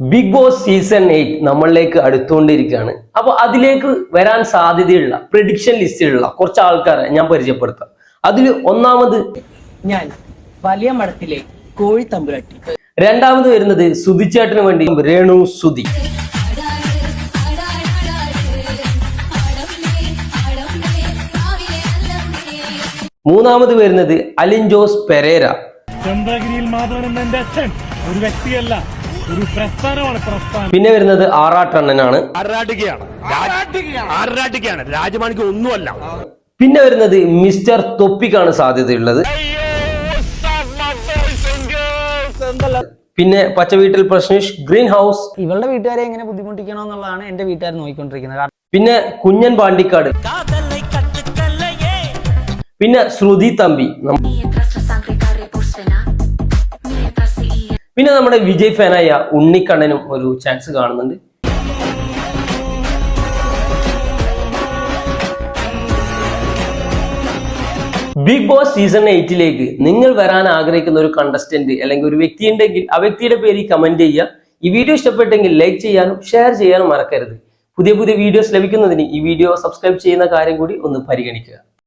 Big boss season eight നമ്മളിലേക്ക് അടുത്തുകൊണ്ടിരിക്കുകയാണ്. അപ്പോൾ അതിലേക്ക് വരാൻ സാധ്യതയുള്ള പ്രഡിക്ഷൻ ലിസ്റ്റിലുള്ള കുറച്ച് ആൾക്കാരെ ഞാൻ പരിചയപ്പെടുത്താം. അതിൽ ഒന്നാമത് ഞാൻ വലിയ മഠത്തിലെ കോഴി തമ്പുരാട്ടി. രണ്ടാമത് വരുന്നത് സുധിച്ചേട്ടന് വേണ്ടി രേണു സുധി. മൂന്നാമത് വരുന്നത് അലിൻ ജോസ് പെരേര. ചന്ദ്രഗിരിയിൽ മാധവൻ എന്ന എന്റെ അച്ഛൻ ഒരു വ്യക്തിയല്ല. ഒരു പ്രസ്ഥാനമാണ് പ്രസ്ഥാനം. പിന്നെ വരുന്നത് ആറാട്ടണ്ണനാണ് ആറാട്ടുകയാണ്. ആറാട്ടുകയാണ്. രാജമാണിക്ക് ഒന്നുമല്ല. പിന്നെ വരുന്നത് മിസ്റ്റർ തൊപ്പിക്കാണ് സാധ്യതയുള്ളത്. പിന്നെ പച്ച വീട്ടിൽ പ്രശ്നേഷ് ഗ്രീൻ ഹൗസ്. ഇവളുടെ വീട്ടുകാരെ എങ്ങനെ ബുദ്ധിമുട്ടിക്കണോ എന്നുള്ളതാണ് എന്റെ വീട്ടുകാർ നോക്കിക്കൊണ്ടിരിക്കുന്നത്. പിന്നെ കുഞ്ഞൻ പാണ്ടിക്കാട്. പിന്നെ ശ്രുതി തമ്പി. പിന്നെ നമ്മുടെ വിജയ് ഫാനായ ഉണ്ണിക്കണ്ണനും ഒരു ചാൻസ് കാണുന്നുണ്ട്. ബിഗ് ബോസ് സീസൺ എയ്റ്റിലേക്ക് നിങ്ങൾ വരാൻ ആഗ്രഹിക്കുന്ന ഒരു കണ്ടസ്റ്റന്റ് അല്ലെങ്കിൽ ഒരു വ്യക്തി ഉണ്ടെങ്കിൽ ആ വ്യക്തിയുടെ പേര് കമന്റ് ചെയ്യുക. ഈ വീഡിയോ ഇഷ്ടപ്പെട്ടെങ്കിൽ ലൈക്ക് ചെയ്യാനും ഷെയർ ചെയ്യാനും മറക്കരുത്. പുതിയ പുതിയ വീഡിയോസ് ലഭിക്കുന്നതിന് ഈ വീഡിയോ സബ്സ്ക്രൈബ് ചെയ്യുന്ന കാര്യം കൂടി ഒന്ന് പരിഗണിക്കുക.